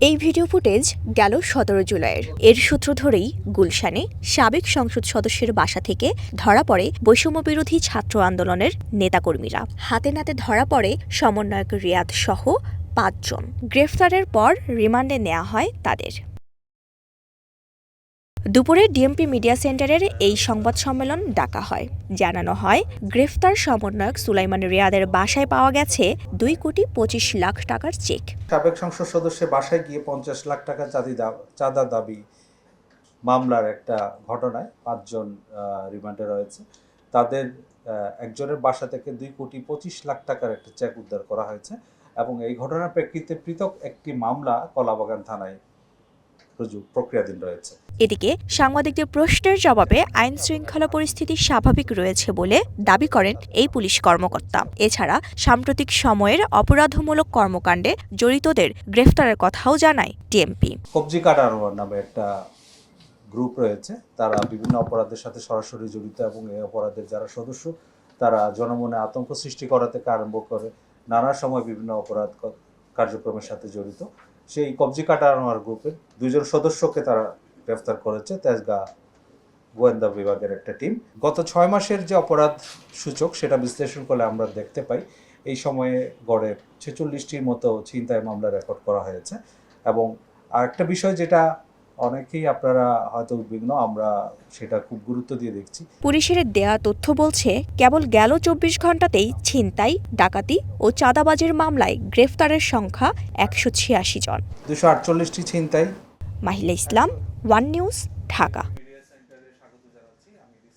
এই video footage গেল সতেরো জুলাইয়ের। এর সূত্র ধরেই গুলশানে সাবেক সংসদ সদস্যের বাসা থেকে ধরা পড়ে বৈষম্যবিরোধী ছাত্র আন্দোলনের নেতাকর্মীরা। হাতে নাতে ধরা পড়ে সমন্বয়ক রিয়াদ সহ পাঁচজন। গ্রেফতারের পর রিমান্ডে নেওয়া হয় তাদের। দুপুরে ডিএমপি মিডিয়া সেন্টারের এই সংবাদ সম্মেলন ডাকা হয়। জানানো হয়, গ্রেফতার সমন্বয়ক সুলাইমান রিয়াদের বাসায় পাওয়া গেছে দুই কোটি পঁচিশ লাখ টাকার চেক। সাবেক সংসদ সদস্যের বাসায় গিয়ে পঞ্চাশ লাখ টাকা চাঁদি চাঁদা দাবি মামলার একটা ঘটনায় পাঁচজন রিমান্ডে রয়েছে। তাদের একজনের বাসা থেকে দুই কোটি পঁচিশ লাখ টাকার একটা চেক উদ্ধার করা হয়েছে এবং এই ঘটনার প্রেক্ষিতে পৃথক একটি মামলা কলাবাগান থানায় প্রক্রিয়াধীন রয়েছে। এদিকে সাংবাদিকদের প্রশ্নের জবাবে আইন শৃঙ্খলা পরিস্থিতি স্বাভাবিক রয়েছে বলে দাবি করেন এই পুলিশ কর্মকর্তা। এছাড়া সাম্প্রতিক সময়ের অপরাধমূলক কর্মকাণ্ডে জড়িতদের গ্রেফতারের কথাও জানায় টিএমপি কবজি কাটানোয়ার নামে একটা গ্রুপ রয়েছে। তারা বিভিন্ন অপরাধের সাথে সরাসরি জড়িত এবং এই অপরাধের যারা সদস্য তারা জনমনে আতঙ্ক সৃষ্টি করা থেকে আরম্ভ করে। নানা সময় বিভিন্ন অপরাধ কার্যক্রমের সাথে জড়িত। সেই কবজি কাটানোয়ার গ্রুপের দুজন সদস্যকে তারা গ্রেফতার করেছে তেজগা গোয়েন্দা বিভাগের একটা টিম। গত ছয় মাসের যে অপরাধ সূচক, সেটা বিশ্লেষণ করলে আমরা দেখতে পাই, এই সময়ে গড়ে ছেচল্লিশটির মতো ছিনতাই মামলা রেকর্ড করা হয়েছে। এবং আরেকটা বিষয় যেটা অনেকেই আপনারা হয়তো উদ্বিগ্ন আমরা সেটা খুব গুরুত্ব দিয়ে দেখছি। পুলিশের দেয়া তথ্য বলছে কেবল গেল চব্বিশ ঘন্টাতেই ছিনতাই ডাকাতি ও চাঁদাবাজির মামলায় গ্রেফতারের সংখ্যা একশো ছিয়াশি জন। দুশো আটচল্লিশটি ছিনতাই। Mahila Islam One News Dhaka.